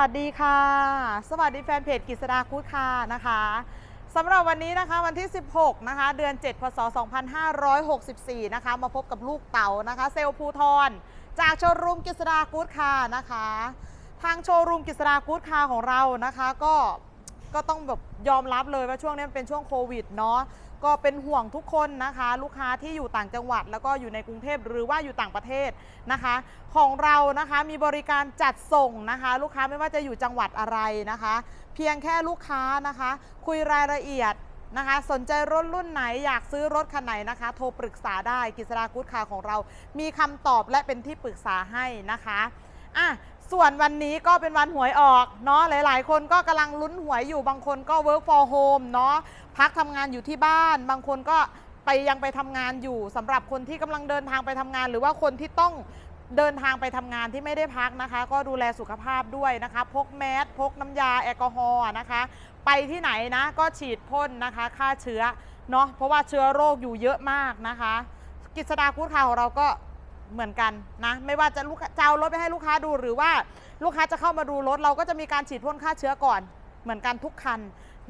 วัสดีค่ะ สวัสดีแฟนเพจกิษดาคูดค่ะนะคะสำหรับวันนี้นะคะวันที่ 16 นะคะ เดือน 7 พศ 2564 นะคะ มาพบกับลูกเต๋านะคะ เซลล์ภูทรจากโชว์รูมกิษดากูดค่ะนะคะ ทางโชว์รูมกิษดากูดคาของเรานะคะ ก็ก็ต้องแบบยอมรับเลยว่าช่วงนี้เป็นช่วงโควิดเนาะ ก็เป็นห่วงทุกคนนะคะ ลูกค้าที่อยู่ต่างจังหวัด แล้วก็อยู่ในกรุงเทพหรือว่าอยู่ต่างประเทศนะคะ ของเรานะคะมีบริการจัดส่งนะคะ ลูกค้าไม่ว่าจะอยู่จังหวัดอะไรนะคะ เพียงแค่ลูกค้านะคะ คุยรายละเอียดนะคะสนใจรถรุ่นไหนอยากซื้อรถคันไหนนะคะ โทรปรึกษาได้กิษรากูดคาของเรา มีคำตอบและเป็นที่ปรึกษาให้นะคะอะ ส่วนวันนี้ก็เป็นวันหวยออกเนาะหลาย ๆ คนก็กำลังลุ้นหวยอยู่บางคนก็ work for home เนาะพักทำงานอยู่ที่บ้าน บางคนก็ไปยังไปทำงานอยู่สำหรับคนที่กำลังเดินทางไปทำงาน หรือว่าคนที่ต้องเดินทางไปทำงานที่ไม่ได้พักนะคะ ก็ดูแลสุขภาพด้วยนะคะ พกแมสพกน้ำยาแอลกอฮอล์นะคะ ไปที่ไหนนะก็ฉีดพ่นนะคะฆ่าเชื้อเนาะเพราะว่าเชื้อโรคอยู่เยอะมากนะคะ กิจดาคูดคาวของเราก็ เหมือนกันนะไม่ว่าจะลูกค้าจะเอารถไปให้ลูกค้าดูหรือว่าลูกค้าจะเข้ามาดูรถเราก็จะมีการฉีดพ่นฆ่าเชื้อก่อน เหมือนกันทุกคัน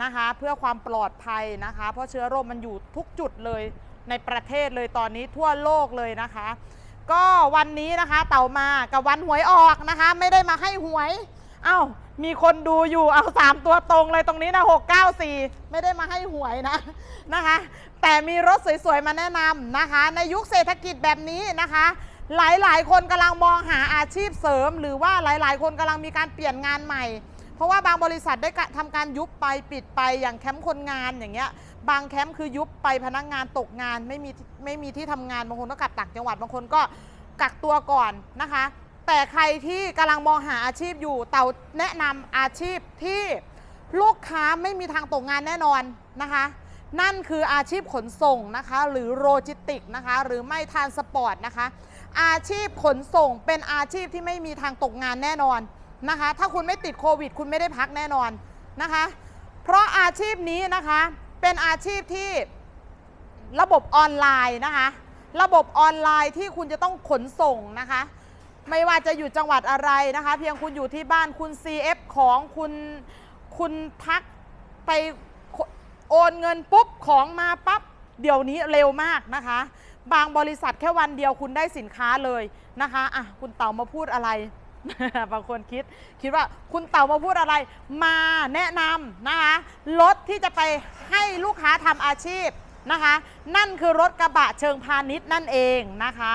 นะคะ เพื่อความปลอดภัยนะคะ เพราะเชื้อโรคมันอยู่ทุกจุดเลยในประเทศเลยตอนนี้ทั่วโลกเลยนะคะ ก็วันนี้นะคะเต่ามากับวันหวยออกนะคะ ไม่ได้มาให้หวยเอ้ามีคนดูอยู่เอาสามตัวตรงเลยตรงนี้นะหกเก้าสี่ไม่ได้มาให้หวยนะนะคะ แต่มีรถสวยๆมาแนะนำนะคะ ในยุคเศรษฐกิจแบบนี้นะคะ หลายๆ คนกำลังมองหาอาชีพเสริม หรือว่าหลายๆ คนกำลังมีการเปลี่ยนงานใหม่ เพราะว่าบางบริษัทได้กะทำการยุบไปปิดไปอย่างแคมป์คนงานอย่างเงี้ยบางแคมป์คือยุบไปพนักงานตกงานไม่มีไม่มีที่ทำงานบางคนก็กลับต่างจังหวัดบางคนก็กักตัวก่อนนะคะ แต่ใครที่กำลังมองหาอาชีพอยู่เต่าแนะนำอาชีพที่ลูกค้าไม่มีทางตกงานแน่นอนนะคะนั่นคืออาชีพขนส่งนะคะ หรือโลจิสติกนะคะ หรือไม่ทานสปอร์ตนะคะ อาชีพขนส่งเป็นอาชีพที่ไม่มีทางตกงานแน่นอนนะคะ ถ้าคุณไม่ติดโควิด คุณไม่ได้พักแน่นอนนะคะ เพราะอาชีพนี้นะคะเป็นอาชีพที่ระบบออนไลน์นะคะ ระบบออนไลน์ที่คุณจะต้องขนส่งนะคะ ไม่ว่าจะอยู่จังหวัดอะไรนะคะ เพียงคุณอยู่ที่บ้านคุณ CF ของคุณคุณทักไปโอนเงินปุ๊บของมาปั๊บเดี๋ยวนี้เร็วมากนะคะ บางบริษัทแค่วันเดียวคุณได้สินค้าเลยนะคะอะคุณเต่ามาพูดอะไร บางคนคิดคิดว่าคุณเต่ามาพูดอะไร มาแนะนำนะคะรถที่จะไปให้ลูกค้าทำอาชีพนะคะ นั่นคือรถกระบะเชิงพาณิชย์นั่นเองนะคะ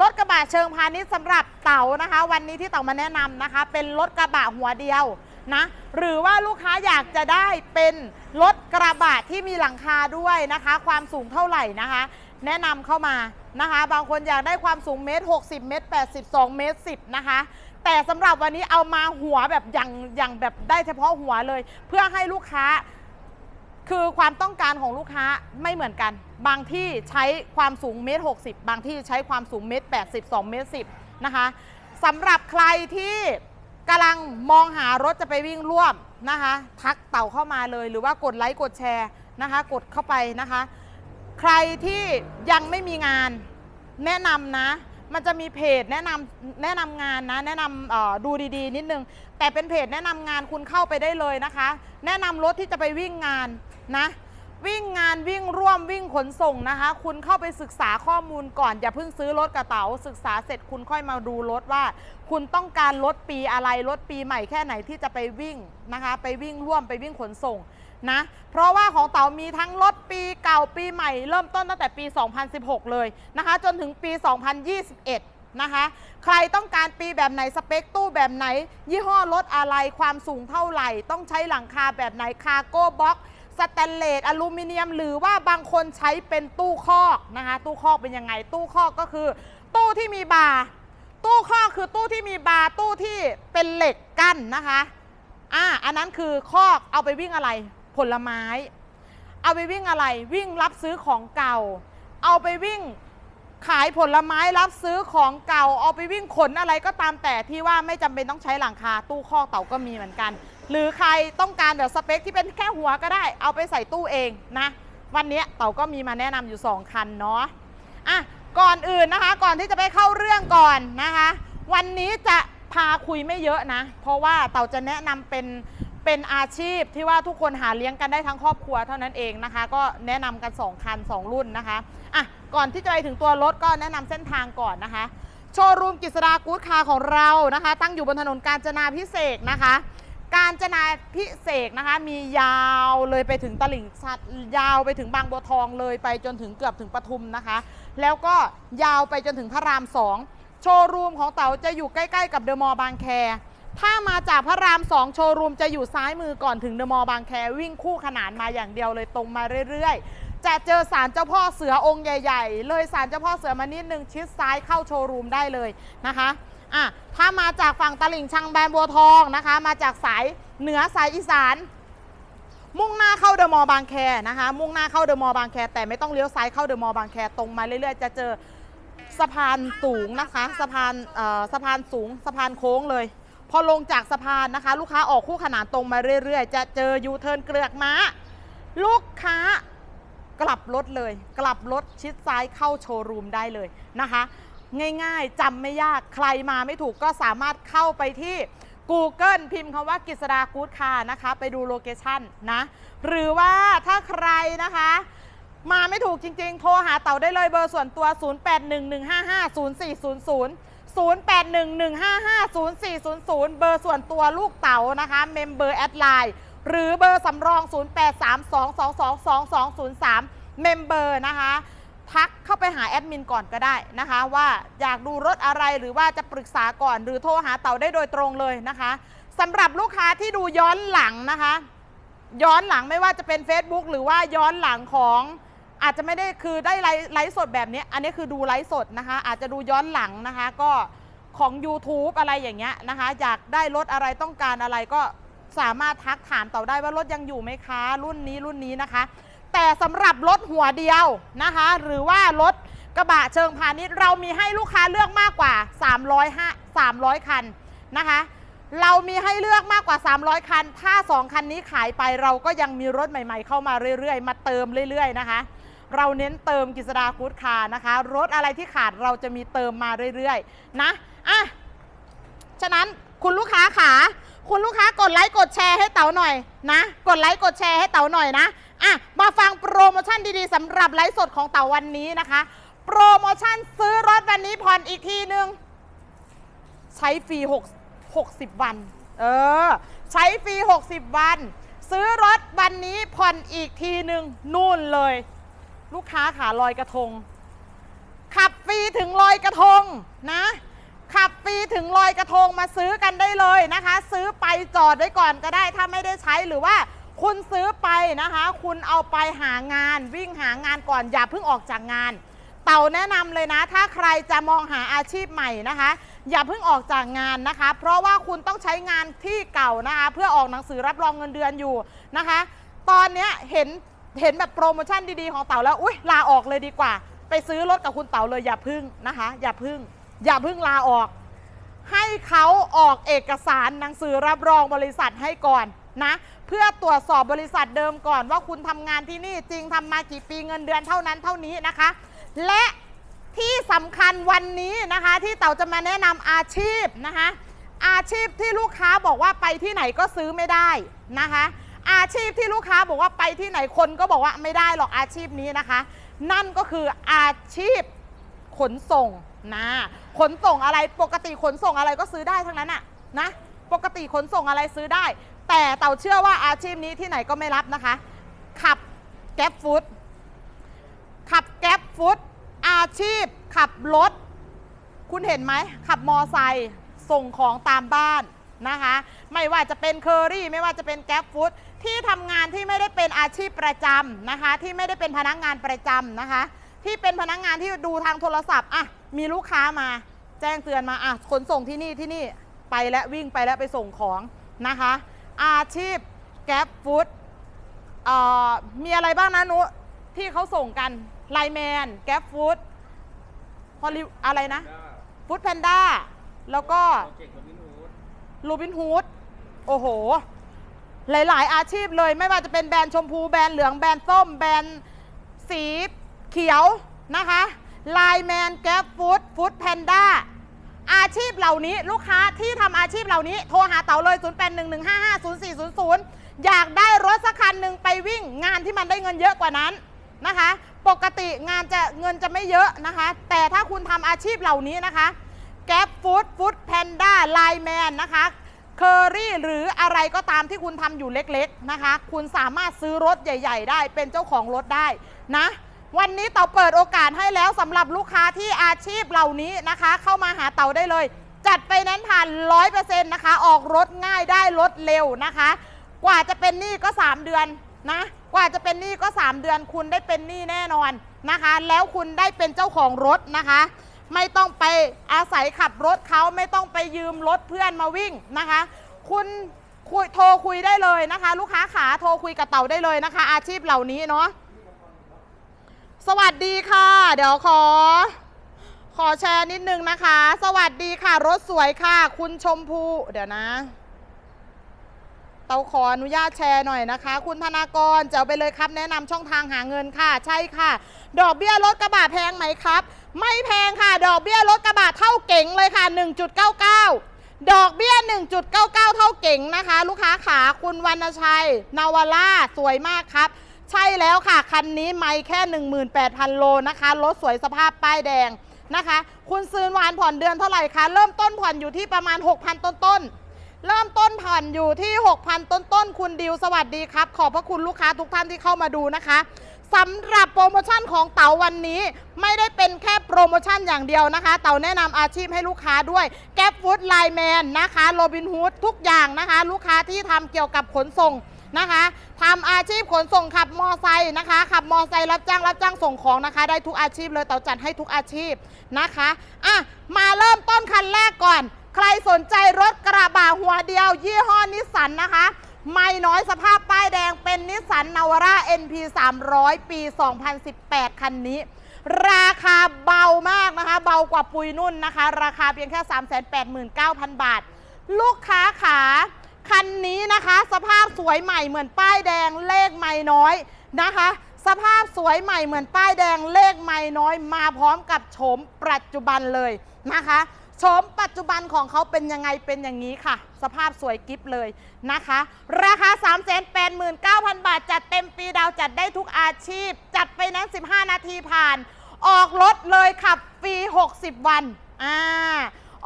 รถกระบะเชิงพาณิชย์สำหรับเต่านะคะ วันนี้ที่เต่ามาแนะนำนะคะ เป็นรถกระบะหัวเดียวนะหรือว่าลูกค้าอยากจะได้เป็นรถกระบะที่มีหลังคาด้วยนะคะ ความสูงเท่าไหร่นะคะ แนะนำเข้ามานะคะ บางคนอยากได้ความสูงเมตร60 เมตร82เมตร 10 นะคะ แต่สำหรับวันนี้เอามาหัวแบบอย่างอย่างแบบได้เฉพาะหัวเลย เพื่อให้ลูกค้าคือความต้องการของลูกค้าไม่เหมือนกัน บางที่ใช้ความสูงเมตร60 บางที่ใช้ความสูงเมตร80 2 เมตร 10 นะคะสำหรับใครที่กำลังมองหารถจะไปวิ่งร่วมนะคะ ทักเต่าเข้ามาเลย หรือว่ากดไลค์กดแชร์นะคะ กดเข้าไปนะคะ ใครที่ยังไม่มีงานแนะนำนะ มันจะมีเพจแนะนำแนะนำงานนะ แนะนำดูดีๆ นิดนึง แต่เป็นเพจแนะนำงานคุณเข้าไปได้เลยนะคะ แนะนำรถที่จะไปวิ่งงานนะ วิ่งงานวิ่งร่วมวิ่งขนส่งนะคะ คุณเข้าไปศึกษาข้อมูลก่อน อย่าเพิ่งซื้อรถกระเต๋าศึกษาเสร็จคุณค่อยมาดูรถว่า คุณต้องการรถปีอะไรรถปีใหม่แค่ไหนที่จะไปวิ่งนะคะ ไปวิ่งร่วมไปวิ่งขนส่ง นะ เพราะว่าของเต๋ามีทั้งรถปีเก่าปีใหม่เริ่มต้นตั้งแต่ปี 2016 เลยนะคะ จนถึงปี 2021 นะคะ ใครต้องการปีแบบไหนสเปคตู้แบบไหน ยี่ห้อรถอะไรความสูงเท่าไหร่ ต้องใช้หลังคาแบบไหนคาร์โก้บ็อกสแตนเลสอลูมิเนียม หรือว่าบางคนใช้เป็นตู้คอกนะคะ ตู้คอกเป็นยังไง ตู้คอกก็คือ ตู้ที่มีบาร์ตู้คอกคือตู้ที่มีบาร์ตู้ที่เป็นเหล็กกั้นนะคะอ่าอันนั้นคือคอกเอาไปวิ่งอะไร ผลไม้ เอาไปวิ่งอะไรวิ่งรับซื้อของเก่า เอาไปวิ่งขายผลไม้รับซื้อของเก่า เอาไปวิ่งขนอะไรก็ตามแต่ที่ว่าไม่จำเป็นต้องใช้หลังคาตู้คอกเต่าก็มีเหมือนกัน หรือใครต้องการแบบสเปคที่เป็นแค่หัวก็ได้ เอาไปใส่ตู้เองนะ วันนี้เต่าก็มีมาแนะนำอยู่ 2 คันเนาะอะก่อนอื่นนะคะ ก่อนที่จะไปเข้าเรื่องก่อนนะคะ วันนี้จะพาคุยไม่เยอะนะ เพราะว่าเต่าจะแนะนำเป็น เป็นอาชีพที่ว่าทุกคนหาเลี้ยงกันได้ทั้งครอบครัวเท่านั้นเองนะคะ ก็แนะนำกัน 2 คัน 2 รุ่นนะคะอะก่อนที่จะไปถึงตัวรถก็แนะนำเส้นทางก่อนนะคะ โชว์รูมกิษดากู๊ดคาร์ของเรานะคะ ตั้งอยู่บนถนนกาญจนาพิเศษนะคะ กาญจนาพิเศษนะคะมียาวเลยไปถึงตลิ่งชัดยาวไปถึงบางบัวทองเลยไปจนถึงเกือบถึงปทุมนะคะ แล้วก็ยาวไปจนถึงพระรามสองโชว์รูมของเต๋าจะอยู่ใกล้ ๆ กับเดอะมอลล์บางแค ถ้ามาจากพระรามสองโชว์รูมจะอยู่ซ้ายมือก่อนถึงเดอะมอลล์บางแควิ่งคู่ขนานมาอย่างเดียวเลยตรงมาเรื่อยๆ จะเจอศาลเจ้าพ่อเสือองค์ใหญ่ ๆ เลยศาลเจ้าพ่อเสือมานิดนึงชิดซ้ายเข้าโชว์รูมได้เลยนะคะอะถ้ามาจากฝั่งตลิ่งชังแบนบัวทองนะคะ มาจากสายเหนือสายอีสาน มุ่งหน้าเข้าเดอะมอลล์บางแคนะคะ มุ่งหน้าเข้าเดอะมอลล์บางแค แต่ไม่ต้องเลี้ยวซ้ายเข้าเดอะมอลล์บางแคตรงมาเรื่อยๆ จะเจอสะพานสูงนะคะ สะพานสะพานสูงสะพานโค้งเลย อลงจากสะพานนะคะ ลูกค้าออกคู่ขนานตรงมาเรื่อยๆ จะเจอยูเทิร์นเกลือกม้า ลูกค้ากลับรถเลย กลับรถชิดซ้ายเข้าโชว์รูมได้เลยนะคะ ง่ายๆจำไม่ยากใครมาไม่ถูกก็สามารถเข้าไปที่ Google พิมพ์คำว่ากิษดากู๊ดคาร์นะคะ ไปดูโลเคชั่นนะ หรือว่าถ้าใครนะคะมาไม่ถูกจริงๆ โทรหาเต่าได้เลยเบอร์ส่วนตัว 0811550400 0811550400 เบอร์ส่วนตัวลูกเต๋านะคะเมมเบอร์แอดไลน์หรือเบอร์สำรอง 0832222203 เมมเบอร์นะคะทักเข้าไปหาแอดมินก่อนก็ได้นะคะ ว่าอยากดูรถอะไรหรือว่าจะปรึกษาก่อน หรือโทรหาเต่าได้โดยตรงเลยนะคะสำหรับลูกค้าที่ดูย้อนหลังนะคะ ย้อนหลังไม่ว่าจะเป็น Facebook หรือว่าย้อนหลังของ อาจจะไม่ได้คือได้ไลฟ์ไลฟ์สดแบบนี้ อันนี้คือดูไลฟ์สดนะคะ อาจจะดูย้อนหลังนะคะ ก็ของ YouTube อะไรอย่างเงี้ยนะคะ อยากได้รถอะไรต้องการอะไรก็สามารถทักถามเต่าได้ว่ารถยังอยู่ไหมคะ รุ่นนี้รุ่นนี้นะคะ แต่สำหรับรถหัวเดียวนะคะ หรือว่ารถกระบะเชิงพาณิชย์เรามีให้ลูกค้าเลือกมากกว่า 305 300 คันนะคะ เรามีให้เลือกมากกว่า 300 คัน ถ้า 2 คันนี้ขายไปเราก็ยังมีรถใหม่ ๆ เข้ามาเรื่อยๆ มาเติมเรื่อย ๆ นะคะ เราเน้นเติมกิษดากู๊ดคาร์นะคะ รถอะไรที่ขาดเราจะมีเติมมาเรื่อยๆ นะอะฉะนั้นคุณลูกค้าขาคุณลูกค้ากดไลค์กดแชร์ให้เต๋าหน่อยนะ กดไลค์กดแชร์ให้เต๋าหน่อยนะอะมาฟังโปรโมชั่นดีๆสำหรับไลฟ์สดของเต๋าวันนี้นะคะ โปรโมชั่นซื้อรถวันนี้ผ่อนอีกทีนึงใช้ฟรี6 60 วัน เออ ใช้ฟรี 60 วัน ซื้อรถวันนี้ผ่อนอีกทีหนึ่งนู่นเลย ลูกค้าขาลอยกระทง ขับฟรีถึงลอยกระทงนะ ขับฟรีถึงลอยกระทงมาซื้อกันได้เลยนะคะ ซื้อไปจอดไว้ก่อนก็ได้ถ้าไม่ได้ใช้หรือว่าคุณซื้อไปนะคะ คุณเอาไปหางานวิ่งหางานก่อนอย่าเพิ่งออกจากงาน เต่าแนะนำเลยนะ ถ้าใครจะมองหาอาชีพใหม่นะคะ อย่าเพิ่งออกจากงานนะคะ เพราะว่าคุณต้องใช้งานที่เก่านะคะ เพื่อออกหนังสือรับรองเงินเดือนอยู่นะคะ ตอนนี้เห็น เห็นแบบโปรโมชั่นดีๆของเต่าแล้วอุ้ยลาออกเลยดีกว่า ไปซื้อรถกับคุณเต่าเลยอย่าพึ่งนะคะ อย่าพึ่ง อย่าพึ่งลาออก ให้เขาออกเอกสารหนังสือรับรองบริษัทให้ก่อนนะ เพื่อตรวจสอบบริษัทเดิมก่อนว่าคุณทำงานที่นี่จริงทำมากี่ปีเงินเดือนเท่านั้นเท่านี้นะคะ และที่สำคัญวันนี้นะคะ ที่เต่าจะมาแนะนำอาชีพนะคะ อาชีพที่ลูกค้าบอกว่าไปที่ไหนก็ซื้อไม่ได้นะคะ อาชีพที่ลูกค้าบอกว่าไปที่ไหนคนก็บอกว่าไม่ได้หรอกอาชีพนี้นะคะ นั่นก็คืออาชีพขนส่งนะขนส่งอะไรปกติขนส่งอะไรก็ซื้อได้ทั้งนั้นอะนะปกติขนส่งอะไรซื้อได้ แต่เต่าเชื่อว่าอาชีพนี้ที่ไหนก็ไม่รับนะคะ ขับแก๊ปฟู้ดขับแก๊ปฟู้ดอาชีพ ขับรถ คุณเห็นไหม ขับมอไซค์ส่งของตามบ้านนะคะ ไม่ว่าจะเป็นเคอรี่ ไม่ว่าจะเป็นแก๊ปฟู้ด ที่ทำงานที่ไม่ได้เป็นอาชีพประจำนะคะ ที่ไม่ได้เป็นพนักงานประจำนะคะ ที่เป็นพนักงานที่ดูทางโทรศัพท์อะมีลูกค้ามา แจ้งเตือนมาอะขนส่งที่นี่ที่นี่ไปแล้ววิ่งไปแล้วไปส่งของนะคะ อาชีพแก๊ปฟู้ดเอ่อมีอะไรบ้างนะนุที่เขาส่งกันไลแมนแก๊ปฟู้ดฮอลลีอะไรนะฟู้ดแพนด้าแล้วก็เก่งกว่าพี่นูดโรบินฮูด โอ้โห หลาย ๆ อาชีพเลยไม่ว่าจะเป็นแบรนด์ชมพูแบรนด์เหลืองแบรนด์ส้มแบรนด์สีเขียวนะคะไลแมนแก๊ปฟู้ดฟู้ดแพนด้าอาชีพเหล่านี้ลูกค้าที่ทำอาชีพเหล่านี้โทรหาเต๋าเลย 0811550400 อยากได้รถสักคันหนึ่งไปวิ่งงานที่มันได้เงินเยอะกว่านั้นนะคะ ปกติงานจะเงินจะไม่เยอะนะคะ แต่ถ้าคุณทำอาชีพเหล่านี้นะคะแก๊ปฟู้ดฟู้ดแพนด้าไลแมนนะคะ เคอรี่หรืออะไรก็ตามที่คุณทำอยู่เล็กๆนะคะ คุณสามารถซื้อรถใหญ่ ๆ ได้เป็นเจ้าของรถได้นะ วันนี้เต๋าเปิดโอกาสให้แล้วสำหรับลูกค้าที่อาชีพเหล่านี้นะคะ เข้ามาหาเต๋าได้เลย จัดไปนั้นผ่านร้อยเปอร์เซ็นต์นะคะ ออกรถง่ายได้รถเร็วนะคะ กว่าจะเป็นหนี้ก็ 3 เดือนนะ กว่าจะเป็นหนี้ก็ 3 เดือน คุณได้เป็นหนี้แน่นอนนะคะ แล้วคุณได้เป็นเจ้าของรถนะคะ ไม่ต้องไปอาศัยขับรถเขาไม่ต้องไปยืมรถเพื่อนมาวิ่งนะคะ คุณคุยโทรคุยได้เลยนะคะ ลูกค้าขาโทรคุยกับเต่าได้เลยนะคะ อาชีพเหล่านี้เนาะสวัสดีค่ะ เดี๋ยวขอ ขอแชร์นิดนึงนะคะ สวัสดีค่ะ รถสวยค่ะ คุณชมพูเดี๋ยวนะ เตาขออนุญาตแชร์หน่อยนะคะ คุณธนากรจะเอาไปเลยครับ แนะนำช่องทางหาเงินค่ะ ใช่ค่ะ ดอกเบี้ยรถกระบะแพงไหมครับ ไม่แพงค่ะ ดอกเบี้ยรถกระบะเท่าเก๋งเลยค่ะ 1.99 ดอกเบี้ย 1.99 เท่าเก๋งนะคะ ลูกค้าขาคุณวรรณชัย นาวาร่าสวยมากครับ ใช่แล้วค่ะ คันนี้ไม่แค่ 18,000 โลนะคะรถสวยสภาพป้ายแดงนะคะ คุณซื้อวานผ่อนเดือนเท่าไหร่คะเริ่มต้นผ่อนอยู่ที่ประมาณ 6,000 ต้นๆ เริ่มต้นผ่อนอยู่ที่ 6,000 ต้นๆคุณดิวสวัสดีครับ ขอบพระคุณลูกค้าทุกท่านที่เข้ามาดูนะคะสำหรับโปรโมชั่นของเต๋าวันนี้ ไม่ได้เป็นแค่โปรโมชั่นอย่างเดียวนะคะ เต๋าแนะนำอาชีพให้ลูกค้าด้วยแก๊ปฟู้ดไลแมนนะคะโรบินฮูดทุกอย่างนะคะ ลูกค้าที่ทำเกี่ยวกับขนส่งนะคะทำอาชีพขนส่งขับมอไซค์นะคะ ขับมอไซค์รับจ้างรับจ้างส่งของนะคะ ได้ทุกอาชีพเลยเต๋าจัดให้ทุกอาชีพนะคะอะมาเริ่มต้นคันแรกก่อน ใครสนใจรถกระบะหัวเดียว ยี่ห้อนิสสันนะคะ ไม่น้อยสภาพป้ายแดงเป็นนิสสันนาวาร่า NP 300 ปี 2018 คันนี้ ราคาเบามากนะคะ เบากว่าปุยนุ่นนะคะ ราคาเพียงแค่ 389,000 บาท ลูกค้าขาคันนี้นะคะ สภาพสวยใหม่เหมือนป้ายแดงเลขไม่น้อยนะคะ สภาพสวยใหม่เหมือนป้ายแดงเลขไม่น้อย มาพร้อมกับโฉมปัจจุบันเลยนะคะ โฉมปัจจุบันของเขาเป็นยังไงเป็นอย่างนี้ค่ะ สภาพสวยกิฟเลยนะคะ ราคา 389,000 บาท จัดเต็มปีดาวจัดได้ทุกอาชีพ จัดไปนั้น 15 นาทีผ่าน ออกรถเลยขับฟรี 60 วันอ่า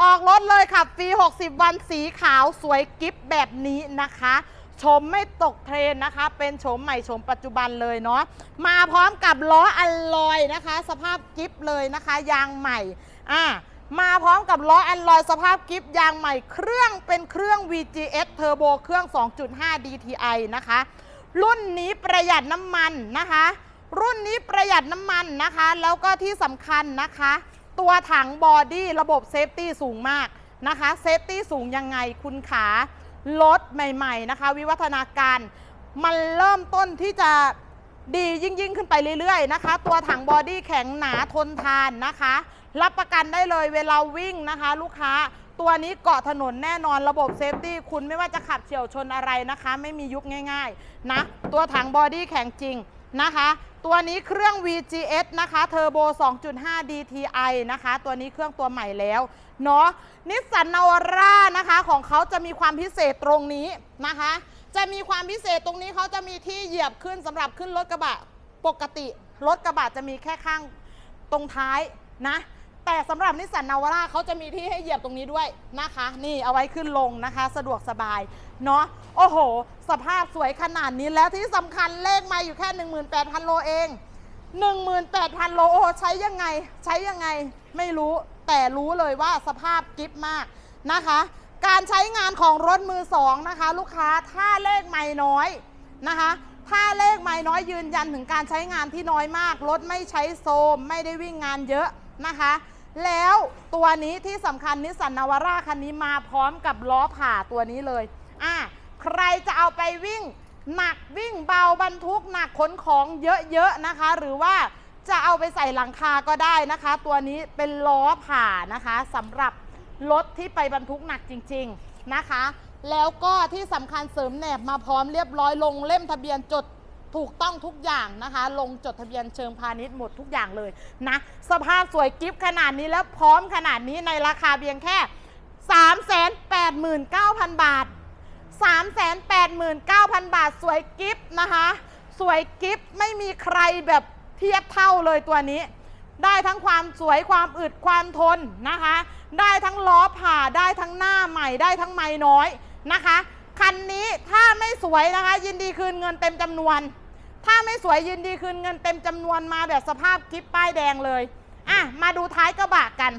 ออกรถเลยขับฟรี 60 วันสีขาวสวยกิฟแบบนี้นะคะชมไม่ตกเทรนนะคะ เป็นโฉมใหม่โฉมปัจจุบันเลยเนาะ มาพร้อมกับล้ออัลลอยนะคะ สภาพกิฟเลยนะคะ ยางใหม่ อ่า มาพร้อมกับล้ออัลลอยสภาพกิฟยางใหม่เครื่องเป็นเครื่อง VGS Turbo เครื่อง 2.5 DTI นะคะ รุ่นนี้ประหยัดน้ำมันนะคะ รุ่นนี้ประหยัดน้ำมันนะคะ แล้วก็ที่สำคัญนะคะ ตัวถังบอดี้ระบบเซฟตี้สูงมากนะคะเซฟตี้สูงยังไงคุณขารถใหม่ ๆ นะคะ วิวัฒนาการมันเริ่มต้นที่จะ ดียิ่งยิ่งขึ้นไปเรื่อยๆนะคะ ตัวถังบอดี้แข็งหนาทนทานนะคะ รับประกันได้เลยเวลาวิ่งนะคะ ลูกค้าตัวนี้เกาะถนนแน่นอนระบบเซฟตี้คุณไม่ว่าจะขับเฉียวชนอะไรนะคะ ไม่มียุบง่ายๆนะตัวถังบอดี้แข็งจริงนะคะ ตัวนี้เครื่อง VGS นะคะเทอร์โบ 2.5 DTI นะคะ ตัวนี้เครื่องตัวใหม่แล้วเนาะนิสสันนาวาร่านะคะของเขาจะมีความพิเศษตรงนี้นะคะ จะมีความพิเศษตรงนี้เขาจะมีที่เหยียบขึ้นสำหรับขึ้นรถกระบะปกติรถกระบะจะมีแค่ข้างตรงท้ายนะ แต่สำหรับนิสสันนาวาร่าเขาจะมีที่ให้เหยียบตรงนี้ด้วยนะคะ นี่เอาไว้ขึ้นลงนะคะ สะดวกสบายเนาะโอ้โห สภาพสวยขนาดนี้แล้วที่สำคัญเลขมาอยู่แค่ 18,000 โลเอง 18,000 โลโอ้โหใช้ยังไง ใช้ยังไงไม่รู้แต่รู้เลยว่าสภาพกิฟมากนะคะ การใช้งานของรถมือสองนะคะ ลูกค้าถ้าเลขไม่น้อยนะคะ ถ้าเลขไม่น้อยยืนยันถึงการใช้งานที่น้อยมาก รถไม่ใช้โซม ไม่ได้วิ่งงานเยอะนะคะ แล้วตัวนี้ที่สำคัญนิสสันนาวาร่าคันนี้มาพร้อมกับล้อผ่าตัวนี้เลยอะใครจะเอาไปวิ่งหนักวิ่งเบาบรรทุกหนักขนของเยอะๆนะคะ หรือว่าจะเอาไปใส่หลังคาก็ได้นะคะ ตัวนี้เป็นล้อผ่านะคะสำหรับ รถที่ไปบรรทุกหนักจริง ๆนะคะ แล้วก็ที่สำคัญเสริมแหนบมาพร้อมเรียบร้อยลงเล่มทะเบียนจดถูกต้องทุกอย่างนะคะ ลงจดทะเบียนเชิงพาณิชย์หมดทุกอย่างเลยนะ สภาพสวยกิฟขนาดนี้แล้วพร้อมขนาดนี้ในราคาเพียงแค่ 389,000 บาท 389,000 บาทสวยกิฟนะคะ สวยกิฟไม่มีใครแบบเทียบเท่าเลยตัวนี้ ได้ทั้งความสวยความอึดความทนนะคะ ได้ทั้งล้อผ่าได้ทั้งหน้าใหม่ได้ทั้งไม้น้อยนะคะคันนี้ถ้าไม่สวยนะคะ ยินดีคืนเงินเต็มจำนวน ถ้าไม่สวยยินดีคืนเงินเต็มจำนวนมาแบบสภาพคลิปป้ายแดงเลยอะมาดูท้ายกระบะกัน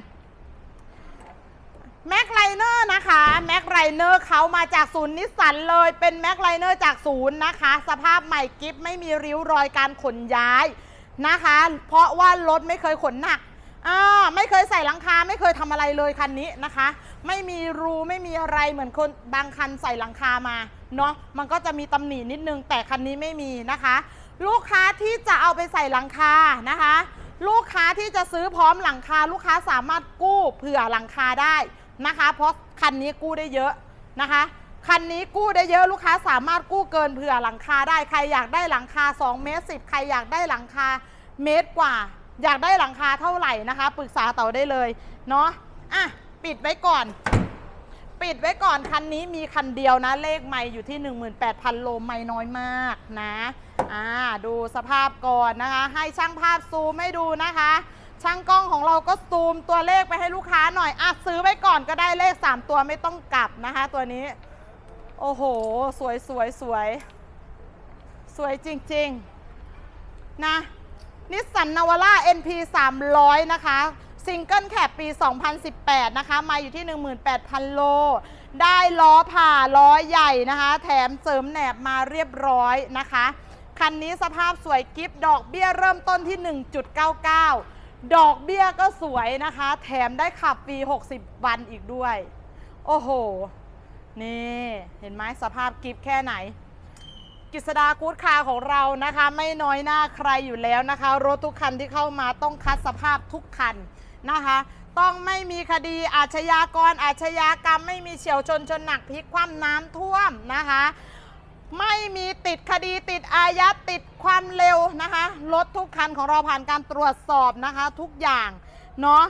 แม็กไลเนอร์นะคะแม็กไลเนอร์เขามาจากศูนย์นิสสันเลยเป็นแม็กไลเนอร์จากศูนย์นะคะ สภาพใหม่กิฟไม่มีริ้วรอยการขนย้าย นะคะ เพราะว่ารถไม่เคยขนหนักอ่าไม่เคยใส่หลังคาไม่เคยทำอะไรเลยคันนี้นะคะ ไม่มีรูไม่มีอะไรเหมือนคนบางคันใส่หลังคามาเนาะมันก็จะมีตำหนินิดนึงแต่คันนี้ไม่มีนะคะ ลูกค้าที่จะเอาไปใส่หลังคานะคะ ลูกค้าที่จะซื้อพร้อมหลังคา ลูกค้าสามารถกู้เผื่อหลังคาได้นะคะ เพราะคันนี้กู้ได้เยอะนะคะ คันนี้กู้ได้เยอะลูกค้าสามารถกู้เกินเผื่อหลังคาได้ใครอยากได้หลังคา2เมตร10 ใครอยากได้หลังคาเมตรกว่า อยากได้หลังคาเท่าไหร่นะคะ ปรึกษาเต่าได้เลยเนาะอะปิดไว้ก่อน ปิดไว้ก่อนคันนี้มีคันเดียวนะ เลขไม่อยู่ที่ 18,000 โลไม่น้อยมากนะอ่าดูสภาพก่อนนะคะ ให้ช่างภาพซูมให้ดูนะคะช่างกล้องของเราก็ซูมตัวเลขไปให้ลูกค้าหน่อยอะซื้อไว้ก่อนก็ได้เลข 3 ตัวไม่ต้องกลับนะคะ ตัวนี้ โอ้โห สวยสวยสวย สวยจริง ๆ นะนิสสันนาวาร่า NP 300 นะคะ ซิงเกิลแคปปี 2018 นะคะ มาอยู่ที่ 18,000 โล ได้ล้อผ่าล้อใหญ่นะคะ แถมเสริมแหนบมาเรียบร้อยนะคะ คันนี้สภาพสวยกิฟต์ดอกเบี้ยเริ่มต้นที่ 1.99 ดอกเบี้ยก็สวยนะคะ แถมได้ขับฟรี60 วันอีกด้วย โอ้โห นี่เห็นไหมสภาพกิฟต์แค่ไหนกฤษดากู๊ดคาของเรานะคะ ไม่น้อยหน้าใครอยู่แล้วนะคะ รถทุกคันที่เข้ามาต้องคัดสภาพทุกคันนะคะ ต้องไม่มีคดีอาชญากรอาชญากรรม ไม่มีเฉียวชนชนหนักพลิกคว่ำน้ำท่วมนะคะ ไม่มีติดคดีติดอายัดติดความเร็วนะคะรถทุกคันของเราผ่านการตรวจสอบนะคะ ทุกอย่างเนาะ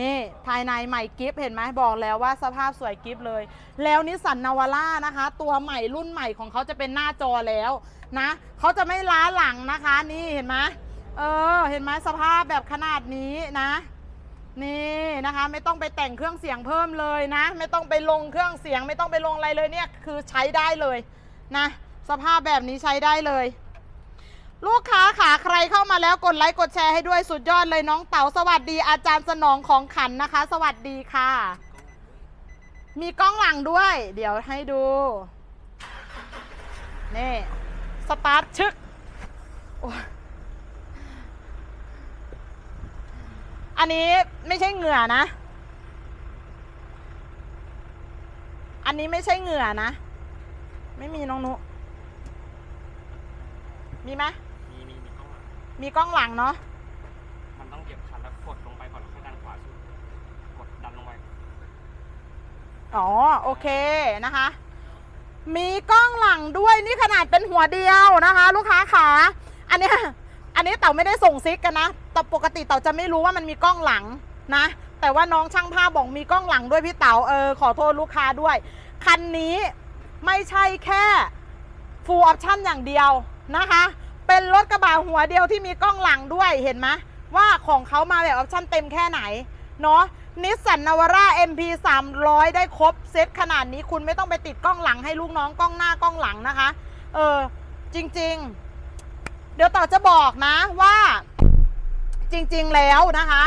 นี่ภายในใหม่กิฟต์เห็นไหมบอกแล้วว่าสภาพสวยกิฟต์เลย แล้วนิสสันนาวาร่านะคะ ตัวใหม่รุ่นใหม่ของเขาจะเป็นหน้าจอแล้วนะเขาจะไม่ล้าหลังนะคะ นี่เห็นไหมเออ เห็นไหมสภาพแบบขนาดนี้นะ นี่นะคะ ไม่ต้องไปแต่งเครื่องเสียงเพิ่มเลยนะ ไม่ต้องไปลงเครื่องเสียง ไม่ต้องไปลงอะไรเลยเนี่ยคือใช้ได้เลยนะ สภาพแบบนี้ใช้ได้เลย ลูกค้าขาใครเข้ามาแล้วกดไลค์กดแชร์ให้ด้วยสุดยอดเลยน้องเต๋าสวัสดีอาจารย์สนองของขันนะคะ สวัสดีค่ะ มีกล้องหลังด้วย เดี๋ยวให้ดู นี่สตาร์ทชึกอันนี้ไม่ใช่เหงื่อนะ อันนี้ไม่ใช่เหงื่อนะ ไม่มีน้องนุ มีไหม มีกล้องหลังเนาะมันต้องเก็บคันแล้วกดลงไปก่อนแล้วค่อยดันขวาสุดกดดันลงไปอ๋อโอเคนะคะ มีกล้องหลังด้วยนี่ขนาดเป็นหัวเดียวนะคะ ลูกค้าขาอันเนี้ยอันนี้เต่าไม่ได้ส่งซิกกันนะแต่ปกติเต่าจะไม่รู้ว่ามันมีกล้องหลังนะ แต่ว่าน้องช่างภาพบอกมีกล้องหลังด้วยพี่เต๋าเออขอโทษลูกค้าด้วย คันนี้ไม่ใช่แค่ full option อย่างเดียวนะคะ เป็นรถกระบะหัวเดียวที่มีกล้องหลังด้วยเห็นไหมว่าของเขามาแบบออปชั่นเต็มแค่ไหน เนาะนิสสันนาวาร่า MP 300 ได้ครบเซตขนาดนี้คุณไม่ต้องไปติดกล้องหลังให้ลูกน้องกล้องหน้ากล้องหลังนะคะ เออ จริง ๆ เดี๋ยวต่อจะบอกนะว่า จริง ๆ แล้วนะคะ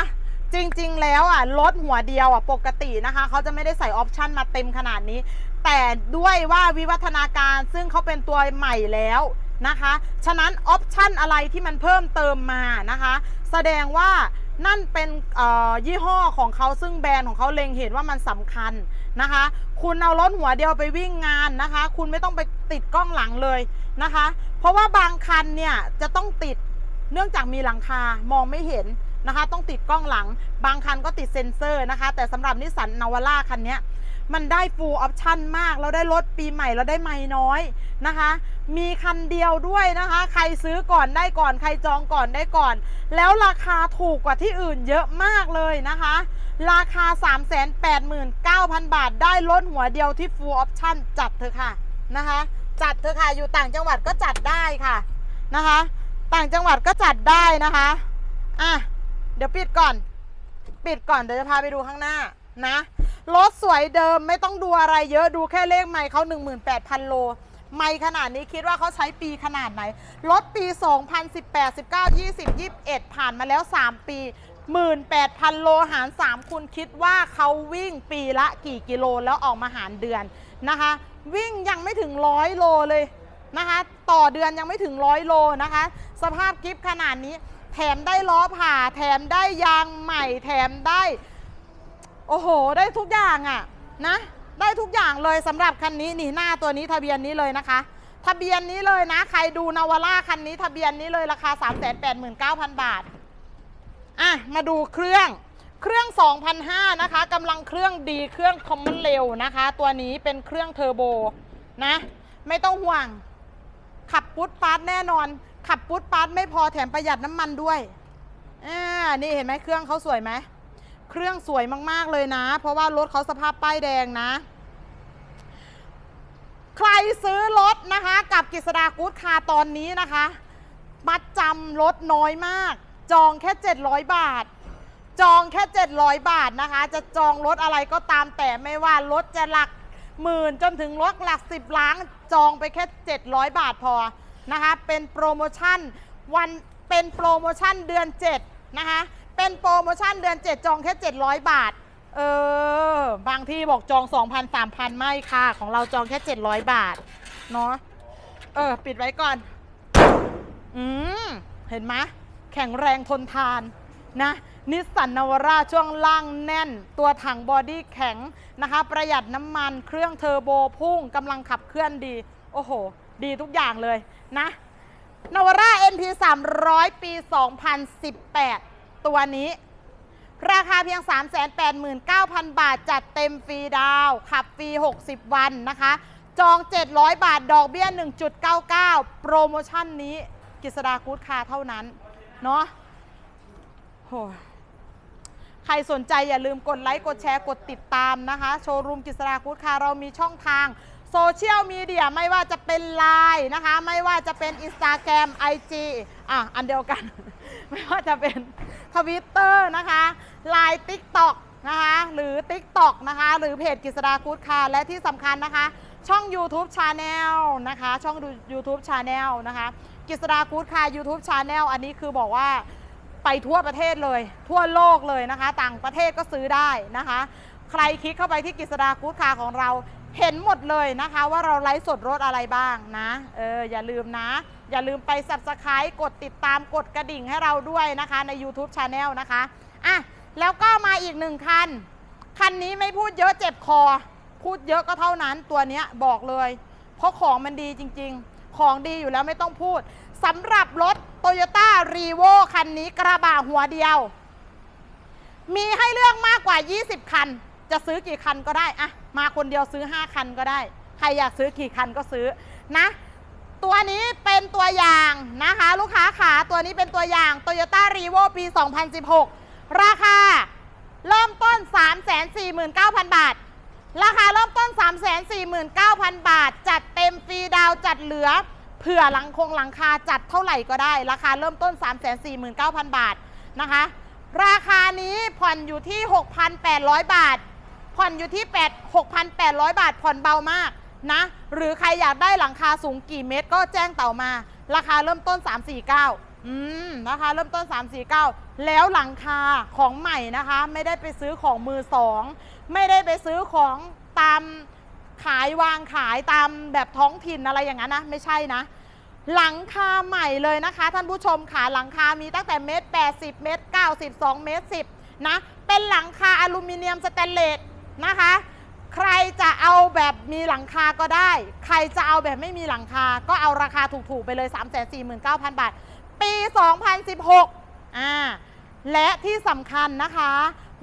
จริง ๆ แล้วอะรถหัวเดียวอะปกตินะคะ เขาจะไม่ได้ใส่ออปชั่นมาเต็มขนาดนี้ แต่ด้วยว่าวิวัฒนาการซึ่งเขาเป็นตัวใหม่แล้ว นะคะ ฉะนั้นออปชันอะไรที่มันเพิ่มเติมมานะคะ แสดงว่านั่นเป็นยี่ห้อของเขาซึ่งแบรนด์ของเขาเล็งเห็นว่ามันสำคัญนะคะ คุณเอารถหัวเดียวไปวิ่งงานนะคะ คุณไม่ต้องไปติดกล้องหลังเลยนะคะ เพราะว่าบางคันเนี่ยจะต้องติดเนื่องจากมีหลังคามองไม่เห็นนะคะ ต้องติดกล้องหลัง บางคันก็ติดเซ็นเซอร์นะคะ แต่สำหรับนิสสันนาวาร่าคันนี้ มันได้ full option มากแล้วได้รถปีใหม่แล้วได้ไม่น้อยนะคะ มีคันเดียวด้วยนะคะ ใครซื้อก่อนได้ก่อน ใครจองก่อนได้ก่อน แล้วราคาถูกกว่าที่อื่นเยอะมากเลยนะคะ ราคา 389,000 บาทได้รถหัวเดียวที่ full option จัดเถอะค่ะนะคะ จัดเถอะค่ะอยู่ต่างจังหวัดก็จัดได้ค่ะนะคะ ต่างจังหวัดก็จัดได้นะคะอะเดี๋ยวปิดก่อน ปิดก่อนเดี๋ยวจะพาไปดูข้างหน้า นะรถสวยเดิมไม่ต้องดูอะไรเยอะดูแค่เลขไมค์เขา18,000 โล ไมค์ขนาดนี้คิดว่าเขาใช้ปีขนาดไหน รถปี 2018 19 20 21 ผ่านมาแล้ว 3 ปี 18,000 โลหาร 3 คุณคิดว่าเขาวิ่งปีละกี่กิโลแล้วออกมาหารเดือนนะคะ วิ่งยังไม่ถึงร้อยโลเลยนะคะ ต่อเดือนยังไม่ถึงร้อยโลนะคะ สภาพกิฟขนาดนี้ แถมได้ล้อผ่า แถมได้ยางใหม่ แถมได้ อ้โห ได้ทุกอย่างอะนะ ได้ทุกอย่างเลยสำหรับคันนี้นี่หน้าตัวนี้ทะเบียนนี้เลยนะคะ ทะเบียนนี้เลยนะ ใครดูนาวาร่าคันนี้ทะเบียนนี้เลยราคา 389,000 บาท อะ มาดูเครื่องเครื่อง2,500นะคะกำลังเครื่องดีเครื่องคอมมอนเร็วนะคะ ตัวนี้เป็นเครื่องเทอร์โบนะ ไม่ต้องห่วง ขับปุ๊ดปาร์ตแน่นอน ขับปุ๊ดปาร์ตไม่พอแถมประหยัดน้ำมันด้วยอ่านี่เห็นไหมเครื่องเขาสวยไหม เครื่องสวยมากๆเลยนะ เพราะว่ารถเขาสภาพป้ายแดงนะ ใครซื้อรถนะคะ กับกิษดากู๊ดคารตอนนี้นะคะมัดจำรถน้อยมาก จองแค่ 700 บาท จองแค่ 700 บาทนะคะ จะจองรถอะไรก็ตามแต่ไม่ว่ารถจะหลักหมื่นจนถึงรถหลัก 10 ล้านจองไปแค่ 700 บาทพอนะคะ เป็นโปรโมชั่นวันเป็นโปรโมชั่นเดือน 7 นะคะ เป็นโปรโมชั่นเดือน 7 จองแค่ 700 บาท เออ บางที่บอกจอง 2,000 3,000 ไม่ค่ะ ของเราจองแค่ 700 บาท เนาะเออ ปิดไว้ก่อน อืม เห็นไหมแข็งแรงทนทานนะนิสสันนาวร่าช่วงล่างแน่น ตัวถังบอดี้แข็งนะคะ ประหยัดน้ำมันเครื่องเทอร์โบพุ่งกำลังขับเคลื่อนดี โอ้โห ดีทุกอย่างเลยนะนาวร่า NP 300 ปี 2018 ตัวนี้ ราคาเพียง 389,000 บาท จัดเต็มฟรีดาว ขับฟรี 60 วันนะคะ จอง 700 บาทดอกเบี้ย 1.99 โปรโมชั่นนี้กิษดากูดคาร์เท่านั้น เนาะโหใครสนใจอย่าลืมกดไลค์ กดแชร์ กดติดตามนะคะ โชว์รูมกิษดากูดคาร์เรามีช่องทางโซเชียลมีเดียไม่ว่าจะเป็น Line นะคะ ไม่ว่าจะเป็น Instagram IG อะ อันเดียวกัน ไม่ว่าจะเป็นทวิตเตอร์นะคะ Line TikTok นะคะหรือ TikTok นะคะหรือเพจกิษดากู๊ดคาร์และที่สำคัญนะคะ ช่อง YouTube Channel นะคะ ช่องดู YouTube Channel นะคะกิษดากู๊ดคาร์ YouTube Channel อันนี้คือบอกว่าไปทั่วประเทศเลย ทั่วโลกเลยนะคะ ต่างประเทศก็ซื้อได้นะคะ ใครคลิกเข้าไปที่กิษดากู๊ดคาร์ของเราเห็นหมดเลยนะคะ ว่าเราไลฟ์สดรถอะไรบ้างนะเอออย่าลืมนะ อย่าลืมไป subscribe กดติดตามกดกระดิ่งให้เราด้วยนะคะใน YouTube Channel นะคะอะแล้วก็มาอีกหนึ่งคัน คันนี้ไม่พูดเยอะเจ็บคอ พูดเยอะก็เท่านั้นตัวเนี้ยบอกเลย เพราะของมันดีจริง ๆ ของดีอยู่แล้วไม่ต้องพูดสำหรับรถ Toyota r e v o คันนี้กระบะหัวเดียว มีให้เลือกมากกว่า 20 คัน จะซื้อกี่คันก็ได้อะมาคนเดียวซื้อ 5 คันก็ได้ ใครอยากซื้อกี่คันก็ซื้อนะ ตัวนี้เป็นตัวอย่างนะคะ ลูกค้าขาตัวนี้เป็นตัวอย่าง Toyota r e v o ปี 2016 ราคาเริ่มต้น 349,000 บาท ราคาเริ่มต้น 349,000 บาท จัดเต็มฟรีดาวจัดเหลือ เผื่อหลังคงหลังคาจัดเท่าไหร่ก็ได้ ราคาเริ่มต้น 349,000 บาทนะคะ ราคานี้ผ่อนอยู่ที่ 6,800 บาท ผ่อนอยู่ที่8 6,800 บาทผ่อนเบามาก นะ หรือใครอยากได้หลังคาสูงกี่เมตรก็แจ้งเต่ามา ราคาเริ่มต้น 349อืมราคาเริ่มต้น 349 แล้วหลังคาของใหม่นะคะ ไม่ได้ไปซื้อของมือสองไม่ได้ไปซื้อของตามขายวางขายตามแบบท้องถิ่นอะไรอย่างนั้นนะ ไม่ใช่นะ หลังคาใหม่เลยนะคะ ท่านผู้ชมค่ะหลังคามีตั้งแต่เมตร80 เมตร92 เมตร 10 นะ เป็นหลังคาอลูมิเนียมสแตนเลสนะคะ ใครจะเอาแบบมีหลังคาก็ได้ ใครจะเอาแบบไม่มีหลังคา ก็เอาราคาถูกๆไปเลย 349,000 บาท ปี 2016 อ่า และที่สำคัญนะคะ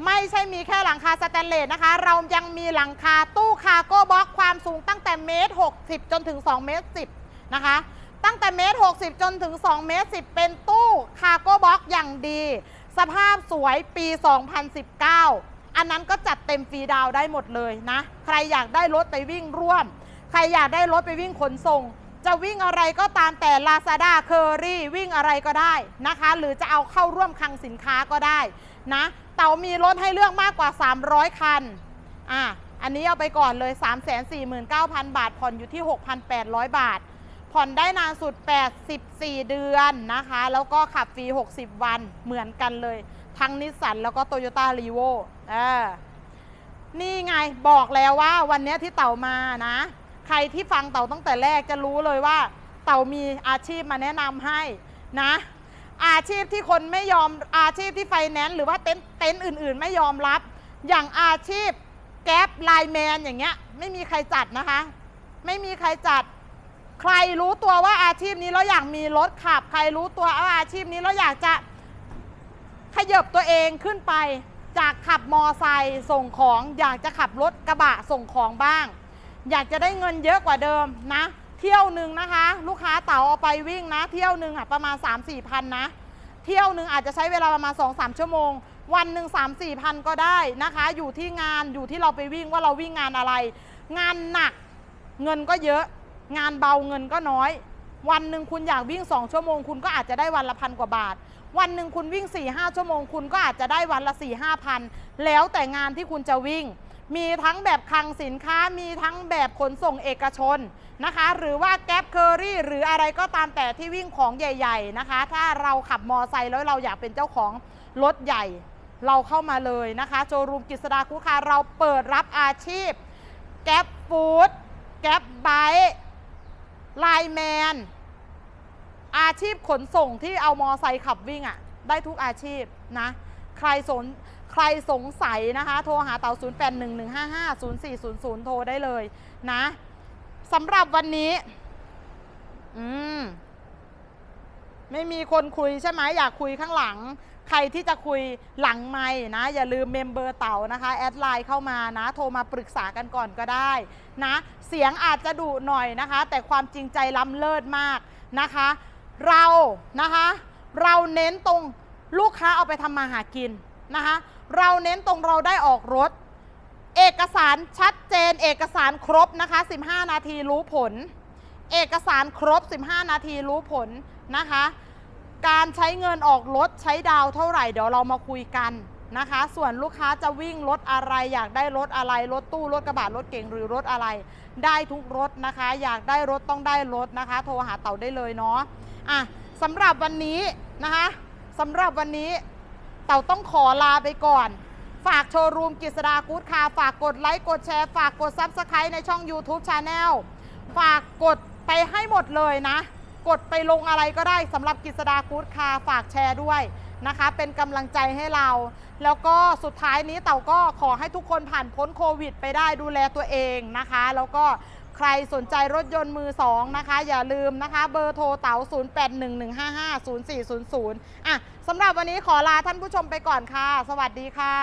ไม่ใช่มีแค่หลังคาสแตนเลสนะคะ เรายังมีหลังคาตู้คาร์โก้บล็อกความสูงตั้งแต่เมตร 60 จนถึง 2 เมตร 10 นะคะ ตั้งแต่เมตร 60 จนถึง 2 เมตร 10 เป็นตู้คาร์โก้บล็อกอย่างดี สภาพสวยปี 2019 อันนั้นก็จัดเต็มฟรีดาวได้หมดเลยนะ ใครอยากได้รถไปวิ่งร่วม ใครอยากได้รถไปวิ่งขนส่ง จะวิ่งอะไรก็ตามแต่ Lazada c u r r y วิ่งอะไรก็ได้นะคะ หรือจะเอาเข้าร่วมคลังสินค้าก็ได้นะเต๋ามีรถให้เลือกมากกว่า 300 คันอะอันนี้เอาไปก่อนเลย 349,000 บาท ผ่อนอยู่ที่ 6,800 บาท ผ่อนได้นานสุด 84 เดือนนะคะ แล้วก็ขับฟรี 60 วันเหมือนกันเลย ทั้งนิสสันแล้วก็โตโยต้ารีโวเออนี่ไงบอกแล้วว่าวันนี้ที่เต่ามานะ ใครที่ฟังเต่าตั้งแต่แรกจะรู้เลยว่า เต่ามีอาชีพมาแนะนำให้นะ อาชีพที่คนไม่ยอมอาชีพที่ไฟแนนซ์หรือว่าเต็นเต็นอื่น ๆ ไม่ยอมรับ อย่างอาชีพแก๊ปไลแมนอย่างเงี้ย ไม่มีใครจัดนะคะ ไม่มีใครจัด ใครรู้ตัวว่าอาชีพนี้เราอยากมีรถขับ ใครรู้ตัวว่าอาชีพนี้เราอยากจะ ขยับตัวเองขึ้นไป จากขับมอไซค์ส่งของอยากจะขับรถกระบะส่งของบ้าง อยากจะได้เงินเยอะกว่าเดิมนะ เที่ยวหนึ่งนะคะ ลูกค้าเต๋าเอาไปวิ่งนะ เที่ยวหนึ่งอะประมาณ 3 4พันนะ เที่ยวหนึ่งอาจจะใช้เวลาประมาณ 2 3ชั่วโมง วันหนึ่ง3 4พันก็ได้นะคะ อยู่ที่งานอยู่ที่เราไปวิ่งว่าเราวิ่งงานอะไร งานหนักเงินก็เยอะ งานเบาเงินก็น้อย วันหนึ่งคุณอยากวิ่ง 2 ชั่วโมง คุณก็อาจจะได้วันละพันกว่าบาท วันหนึ่งคุณวิ่ง 4 5 ชั่วโมง คุณก็อาจจะได้วันละ 4 5พัน แล้วแต่งานที่คุณจะวิ่ง มีทั้งแบบคลังสินค้า มีทั้งแบบขนส่งเอกชนนะคะ หรือว่าแก๊ปเคอรี่หรืออะไรก็ตามแต่ที่วิ่งของใหญ่ ๆนะคะ ถ้าเราขับมอไซค์แล้วเราอยากเป็นเจ้าของรถใหญ่ เราเข้ามาเลยนะคะ โชว์รูมกิษดาคุคาเราเปิดรับอาชีพแก๊ปฟู้ดแก๊ปไบค์ไลแมน อาชีพขนส่งที่เอามอไซค์ขับวิ่งอะ่ะ ได้ทุกอาชีพนะ ใครสนใครสงสัยนะคะ โทรหาเต่า0811550400 โทรได้เลยนะสำหรับวันนี้ อืม ไม่มีคนคุยใช่ไหมอยากคุยข้างหลัง ใครที่จะคุยหลังไม่นะ อย่าลืมเมมเบอร์เต่านะคะ แอดไลน์เข้ามานะ โทรมาปรึกษากันก่อนก็ได้นะ เสียงอาจจะดุหน่อยนะคะ แต่ความจริงใจล้ำเลิศมากนะคะ เรานะคะเราเน้นตรงลูกค้าเอาไปทำมาหากินนะคะเราเน้นตรงเราได้ออกรถ เอกสารชัดเจน เอกสารครบนะคะ 15 นาทีรู้ผล เอกสารครบ 15 นาทีรู้ผลนะคะ การใช้เงินออกรถใช้ดาวเท่าไหร่เดี๋ยวเรามาคุยกันนะคะ ส่วนลูกค้าจะวิ่งรถอะไร อยากได้รถอะไร รถตู้รถกระบะรถเก๋งหรือรถอะไร ได้ทุกรถนะคะ อยากได้รถต้องได้รถนะคะ โทรหาเต่าได้เลยเนาะ อะสำหรับวันนี้นะคะสำหรับวันนี้เต่าต้องขอลาไปก่อน ฝากโชว์รูมกิษดากู๊ดคาฝากกดไลค์กดแชร์ ฝากกดซับสไครต์ในช่อง YouTube Channel ฝากกดไปให้หมดเลยนะ กดไปลงอะไรก็ได้สำหรับกิษดากู๊ดคาฝากแชร์ด้วยนะคะ เป็นกำลังใจให้เรา แล้วก็สุดท้ายนี้เต่าก็ขอให้ทุกคนผ่านพ้นโควิด ไปได้ดูแลตัวเองนะคะ แล้วก็ ใครสนใจรถยนต์มือสองนะคะ อย่าลืมนะคะ เบอร์โทรเต๋า0811550400 อะสำหรับวันนี้ขอลาท่านผู้ชมไปก่อนค่ะ สวัสดีค่ะ